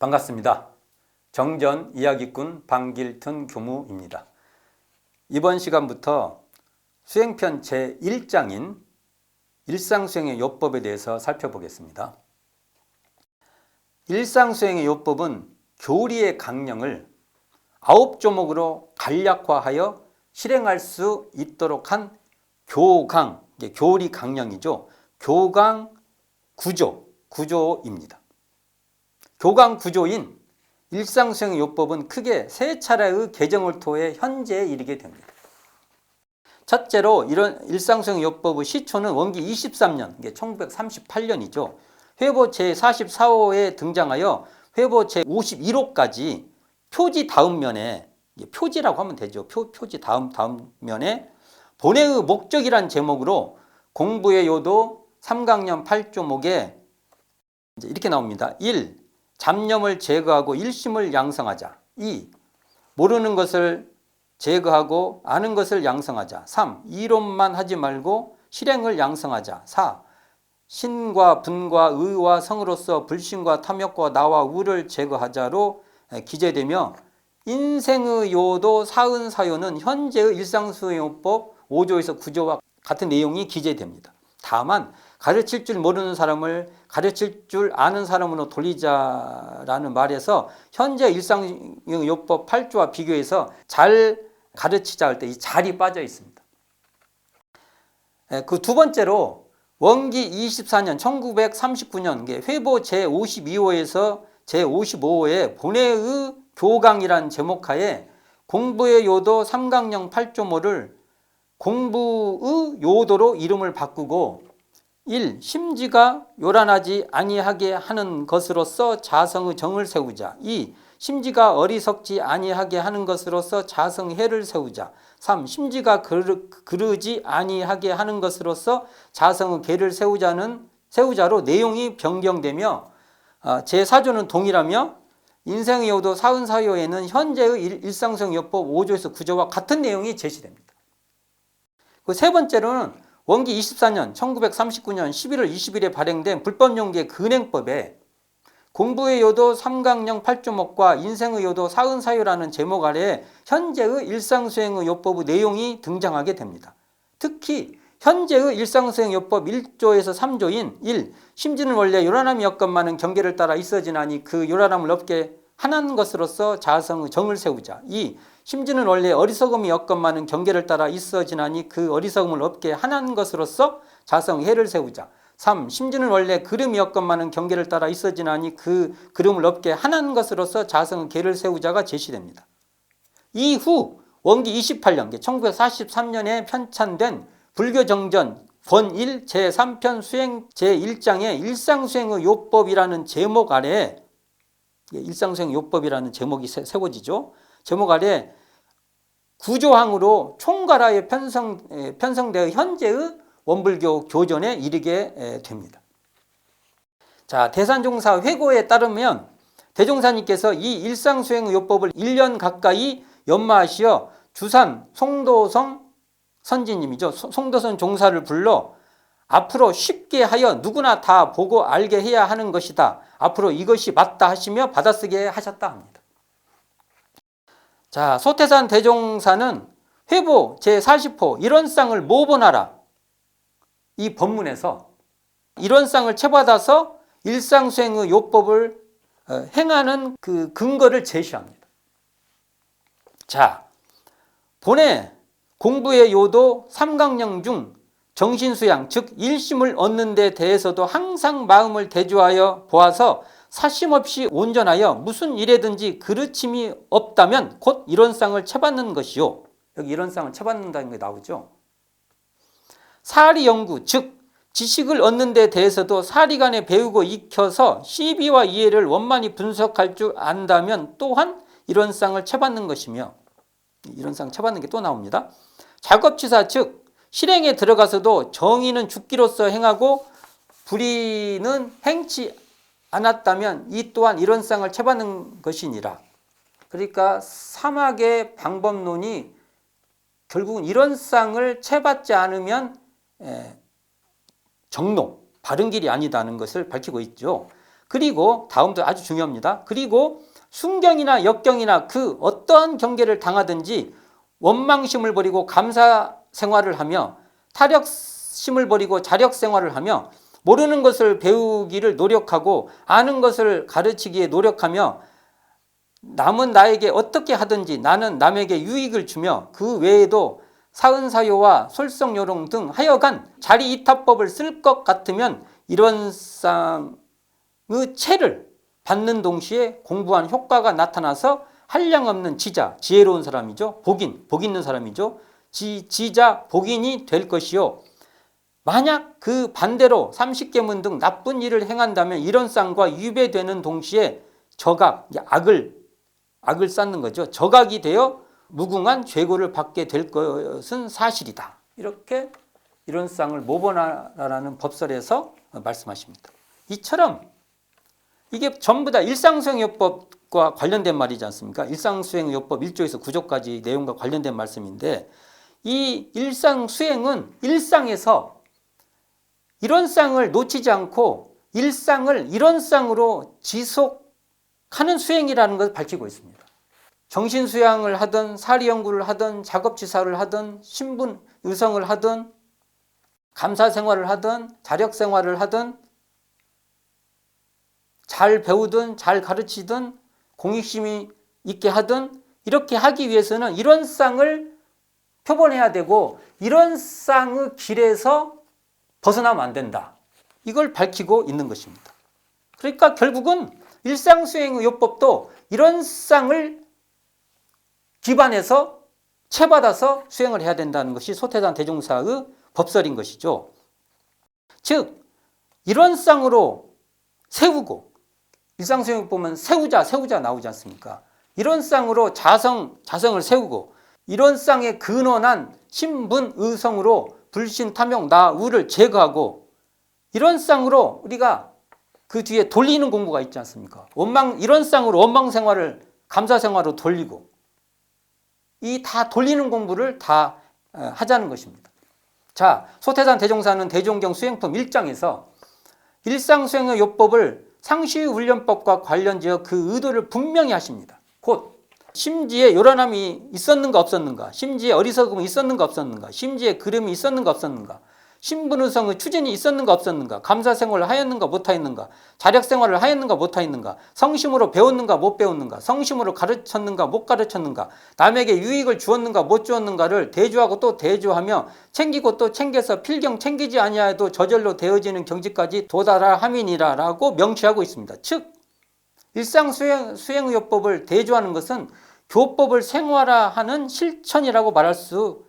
반갑습니다. 정전 이야기꾼 방길튼 교무입니다. 이번 시간부터 수행편 제1장인 일상수행의 요법에 대해서 살펴보겠습니다. 일상수행의 요법은 교리의 강령을 아홉 조목으로 간략화하여 실행할 수 있도록 한 교강, 교리 강령이죠. 교강 구조, 구조입니다. 교강 구조인 일상수행 요법은 크게 세 차례의 개정을 통해 현재에 이르게 됩니다. 첫째로 이런 일상수행 요법의 시초는 원기 23년, 이게 1938년이죠. 회보 제44호에 등장하여 회보 제51호까지 표지 다음 면에 표지라고 하면 되죠. 표, 표지 다음 다음 면에 본회의 목적이란 제목으로 공부의 요도 삼강년 8조목에 이렇게 나옵니다. 1. 잡념을 제거하고 일심을 양성하자. 2. 모르는 것을 제거하고 아는 것을 양성하자. 3. 이론만 하지 말고 실행을 양성하자. 4. 신과 분과 의와 성으로서 불신과 탐욕과 나와 우를 제거하자로 기재되며 인생의 요도 사은 사요는 현재의 일상수행요법 5조에서 9조와 같은 내용이 기재됩니다. 다만 가르칠 줄 모르는 사람을 가르칠 줄 아는 사람으로 돌리자라는 말에서 현재 일상요법 8조와 비교해서 잘 가르치자 할 때 이 잘이 빠져 있습니다. 그 두 번째로 원기 24년 1939년 회보 제52호에서 제55호에 본회의 교강이란 제목하에 공부의 요도 삼강령 8조모를 공부의 요도로 이름을 바꾸고 1. 심지가 요란하지 아니하게 하는 것으로서 자성의 정을 세우자 2. 심지가 어리석지 아니하게 하는 것으로서 자성해를 세우자 3. 심지가 그르, 그르지 아니하게 하는 것으로서 자성의 계를 세우자는 세우자로 내용이 변경되며 제4조는 동일하며 인생의 요도 사은사요에는 현재의 일상성 요법 5조에서 9조와 같은 내용이 제시됩니다. 그 세 번째로는 원기 24년 1939년 11월 20일에 발행된 불법용기의 근행법에 공부의 요도 삼강령 8조목과 인생의 요도 사은사요라는 제목 아래 현재의 일상수행의 요법의 내용이 등장하게 됩니다. 특히 현재의 일상수행 요법 1조에서 3조인 1. 심지는 원래 요란함이 엮건많은 경계를 따라 있어지나니 그 요란함을 없게 하나는 것으로서 자성의 정을 세우자. 2. 심지는 원래 어리석음이 엮건많은 경계를 따라 있어지나니 그 어리석음을 없게 하나는 것으로서 자성의 해를 세우자. 3. 심지는 원래 그름이 엮건많은 경계를 따라 있어지나니 그 그름을 없게 하나는 것으로서 자성의 계를 세우자가 제시됩니다. 이후 원기 28년 1943년에 편찬된 불교정전 권1 제3편 수행 제1장의 일상수행의 요법이라는 제목 아래 일상수행 요법이라는 제목이 세워지죠. 제목 아래 구조항으로 총괄하에 편성, 편성되어 현재의 원불교 교전에 이르게 됩니다. 자, 대산종사 회고에 따르면 대종사님께서 이 일상수행 요법을 1년 가까이 연마하시어 주산 송도성 선지님이죠. 송도선 종사를 불러 앞으로 쉽게 하여 누구나 다 보고 알게 해야 하는 것이다. 앞으로 이것이 맞다 하시며 받아쓰게 하셨다 합니다. 자, 소태산 대종사는 회보 제40호 일원상을 모본하라. 이 법문에서 일원상을 채받아서 일상수행의 요법을 어, 행하는 그 근거를 제시합니다. 자, 본에 공부의 요도 삼강령 중 정신수양, 즉 일심을 얻는 데 대해서도 항상 마음을 대조하여 보아서 사심 없이 온전하여 무슨 일에든지 그르침이 없다면 곧 이론상을 채받는 것이요. 여기 이론상을 채받는다는 게 나오죠. 사리 연구, 즉 지식을 얻는 데 대해서도 사리간에 배우고 익혀서 시비와 이해를 원만히 분석할 줄 안다면 또한 이론상을 채받는 것이며 이론상 채받는 게 또 나옵니다. 작업치사 즉 실행에 들어가서도 정의는 죽기로서 행하고 불의는 행치 않았다면 이 또한 이론상을 채받는 것이니라. 그러니까 사막의 방법론이 결국은 이론상을 채받지 않으면 정록, 바른 길이 아니다는 것을 밝히고 있죠. 그리고 다음도 아주 중요합니다. 그리고 순경이나 역경이나 그 어떠한 경계를 당하든지 원망심을 버리고 감사 생활을 하며 타력심을 버리고 자력 생활을 하며 모르는 것을 배우기를 노력하고 아는 것을 가르치기에 노력하며 남은 나에게 어떻게 하든지 나는 남에게 유익을 주며 그 외에도 사은사요와 솔성요롱 등 하여간 자리 이타법을 쓸 것 같으면 이런 쌍의 체를 받는 동시에 공부한 효과가 나타나서 한량 없는 지자, 지혜로운 사람이죠. 복인, 복 있는 사람이죠. 지, 지자, 복인이 될 것이요. 만약 그 반대로 삼십계문 등 나쁜 일을 행한다면 이런 쌍과 유배되는 동시에 저각, 악을 악을 쌓는 거죠. 저각이 되어 무궁한 죄고를 받게 될 것은 사실이다. 이렇게 이런 쌍을 모본하라는 법설에서 말씀하십니다. 이처럼 이게 전부 다 일상수행요법과 관련된 말이지 않습니까? 일상수행요법 1조에서 9조까지 내용과 관련된 말씀인데 이 일상수행은 일상에서 이런 쌍을 놓치지 않고 일상을 이런 쌍으로 지속하는 수행이라는 것을 밝히고 있습니다. 정신 수양을 하든 사리 연구를 하든 작업 지사를 하든 신분 의성을 하든 감사 생활을 하든 자력 생활을 하든 잘 배우든 잘 가르치든 공익심이 있게 하든 이렇게 하기 위해서는 이런 쌍을 표본해야 되고 이런 쌍의 길에서 벗어나면 안 된다. 이걸 밝히고 있는 것입니다. 그러니까 결국은 일상수행의 요법도 이런 쌍을 기반해서 채받아서 수행을 해야 된다는 것이 소태산 대종사의 법설인 것이죠. 즉 이런 쌍으로 세우고 일상수행 보면 세우자 세우자 나오지 않습니까? 이런 쌍으로 자성 자성을 세우고 이런 쌍의 근원한 신분 의성으로 불신 탐욕 나 우를 제거하고 이런 쌍으로 우리가 그 뒤에 돌리는 공부가 있지 않습니까? 원망 이런 쌍으로 원망 생활을 감사 생활로 돌리고 이 다 돌리는 공부를 다 어, 하자는 것입니다. 자, 소태산 대종사는 대종경 수행품 1장에서 일상 수행의 요법을 상시 훈련법과 관련지어 그 의도를 분명히 하십니다. 곧 심지에 요란함이 있었는가 없었는가, 심지에 어리석음이 있었는가 없었는가, 심지에 그름이 있었는가 없었는가, 신분의성의 추진이 있었는가 없었는가, 감사 생활을 하였는가 못하였는가, 자력 생활을 하였는가 못하였는가, 성심으로 배웠는가 못 배웠는가, 성심으로 가르쳤는가 못 가르쳤는가, 남에게 유익을 주었는가 못 주었는가를 대조하고 또 대조하며 챙기고 또 챙겨서 필경 챙기지 아니하여도 저절로 되어지는 경지까지 도달할 함이니라라고 명시하고 있습니다. 즉 일상 수행 수행의요법을 대조하는 것은 교법을 생활화하는 실천이라고 말할 수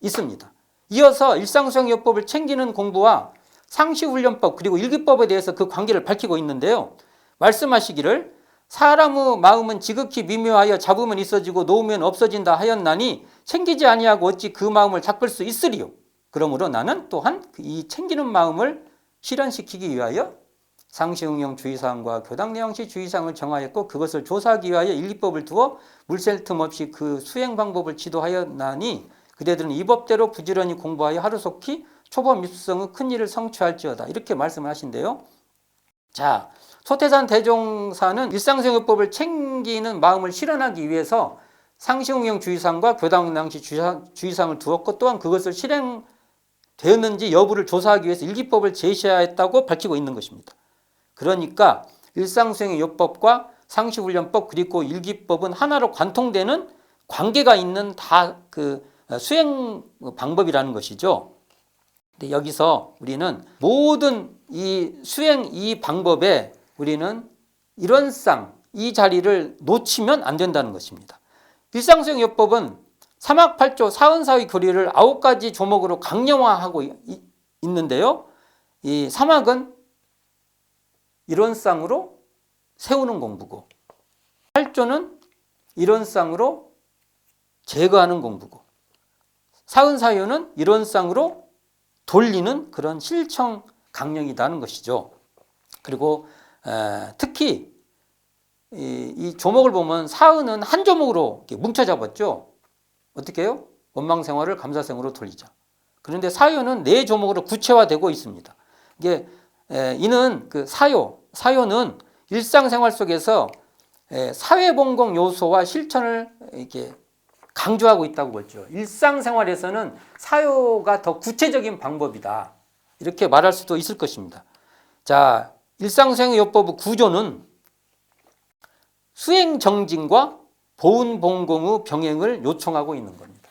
있습니다. 이어서 일상수행요법을 챙기는 공부와 상시훈련법 그리고 일기법에 대해서 그 관계를 밝히고 있는데요. 말씀하시기를 사람의 마음은 지극히 미묘하여 잡으면 있어지고 놓으면 없어진다 하였나니 챙기지 아니하고 어찌 그 마음을 잡을 수 있으리요. 그러므로 나는 또한 이 챙기는 마음을 실현시키기 위하여 상시응용 주의사항과 교당 내용 시 주의사항을 정하였고 그것을 조사하기 위하여 일기법을 두어 물샐 틈 없이 그 수행 방법을 지도하였나니 그대들은 이 법대로 부지런히 공부하여 하루속히 초범 입수성의 큰 일을 성취할지어다. 이렇게 말씀을 하신대요. 자, 소태산 대종사는 일상생활법을 챙기는 마음을 실현하기 위해서 상시응용 주의상과 교당낭시 주의상을 두었고 또한 그것을 실행되었는지 여부를 조사하기 위해서 일기법을 제시하였다고 밝히고 있는 것입니다. 그러니까 일상수행의 요법과 상시훈련법 그리고 일기법은 하나로 관통되는 관계가 있는 다그 어, 수행 방법이라는 것이죠. 근데 여기서 우리는 모든 이 수행 이 방법에 우리는 이런 쌍, 이 자리를 놓치면 안 된다는 것입니다. 일상수행요법은 사막팔조 사은사의 교리를 아홉 가지 조목으로 강령화하고 있는데요. 이 사막은 이런 쌍으로 세우는 공부고, 팔조는 이런 쌍으로 제거하는 공부고, 사은 사유는 이런 쌍으로 돌리는 그런 실청 강령이라는 것이죠. 그리고 에, 특히 이, 이, 조목을 보면 사은은 한 조목으로 뭉쳐 잡았죠. 어떻게 해요? 원망 생활을 감사 생활로 돌리자. 그런데 사유는 네 조목으로 구체화되고 있습니다. 이게 에, 이는 그 사요 사요는 일상생활 속에서 에, 사회봉공 요소와 실천을 이렇게 강조하고 있다고 보죠. 일상생활에서는 사요가 더 구체적인 방법이다. 이렇게 말할 수도 있을 것입니다. 자, 일상수행요법의 구조는 수행 정진과 보훈 봉공의 병행을 요청하고 있는 겁니다.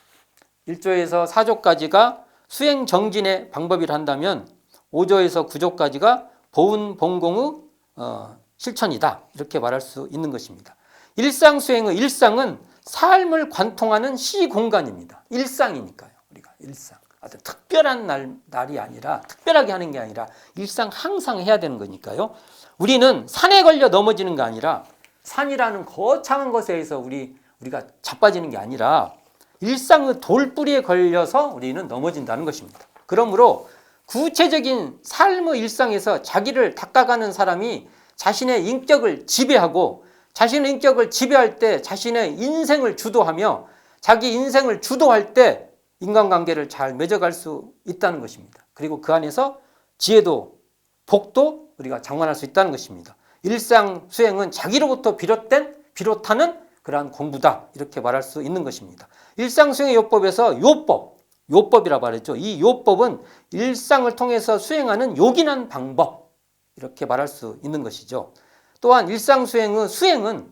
1조에서 4조까지가 수행 정진의 방법이라 한다면 5조에서 9조까지가 보훈 봉공의 어, 실천이다. 이렇게 말할 수 있는 것입니다. 일상 수행의 일상은 삶을 관통하는 시 공간입니다. 일상이니까요. 우리가 일상. 어떤 특별한 날, 날이 아니라 특별하게 하는 게 아니라 일상 항상 해야 되는 거니까요. 우리는 산에 걸려 넘어지는 게 아니라 산이라는 거창한 것에서 우리 우리가 자빠지는 게 아니라 일상의 돌뿌리에 걸려서 우리는 넘어진다는 것입니다. 그러므로 구체적인 삶의 일상에서 자기를 닦아가는 사람이 자신의 인격을 지배하고 자신의 인격을 지배할 때 자신의 인생을 주도하며 자기 인생을 주도할 때 인간관계를 잘 맺어갈 수 있다는 것입니다. 그리고 그 안에서 지혜도 복도 우리가 장만할 수 있다는 것입니다. 일상 수행은 자기로부터 비롯된 비롯하는 그러한 공부다 이렇게 말할 수 있는 것입니다. 일상 수행의 요법에서 요법, 요법이라 말했죠. 이 요법은 일상을 통해서 수행하는 요긴한 방법 이렇게 말할 수 있는 것이죠. 또한 일상 수행의 수행은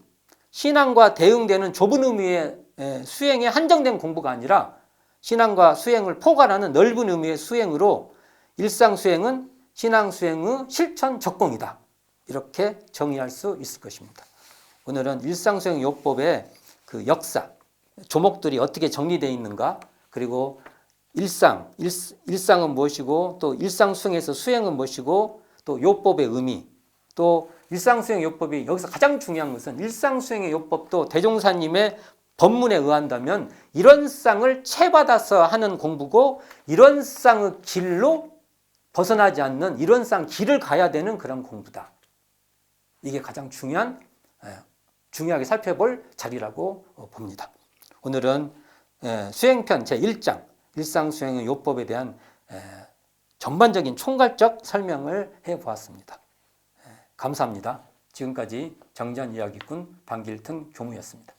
신앙과 대응되는 좁은 의미의 에, 수행에 한정된 공부가 아니라 신앙과 수행을 포괄하는 넓은 의미의 수행으로 일상 수행은 신앙 수행의 실천 적공이다. 이렇게 정의할 수 있을 것입니다. 오늘은 일상 수행 요법의 그 역사, 조목들이 어떻게 정리되어 있는가, 그리고 일상, 일, 일상은 무엇이고 또 일상 수행에서 수행은 무엇이고 또 요법의 의미, 또 일상 수행 요법이 여기서 가장 중요한 것은 일상 수행의 요법도 대종사님의 법문에 의한다면 이런 쌍을 채받아서 하는 공부고 이런 쌍의 길로 벗어나지 않는 이런 쌍 길을 가야 되는 그런 공부다. 이게 가장 중요한 예, 중요하게 살펴볼 자리라고 어, 봅니다. 오늘은 예, 수행편 제 1장 일상 수행의 요법에 대한 예, 전반적인 총괄적 설명을 해 보았습니다. 감사합니다. 지금까지 정전 이야기꾼 방길튼 교무였습니다.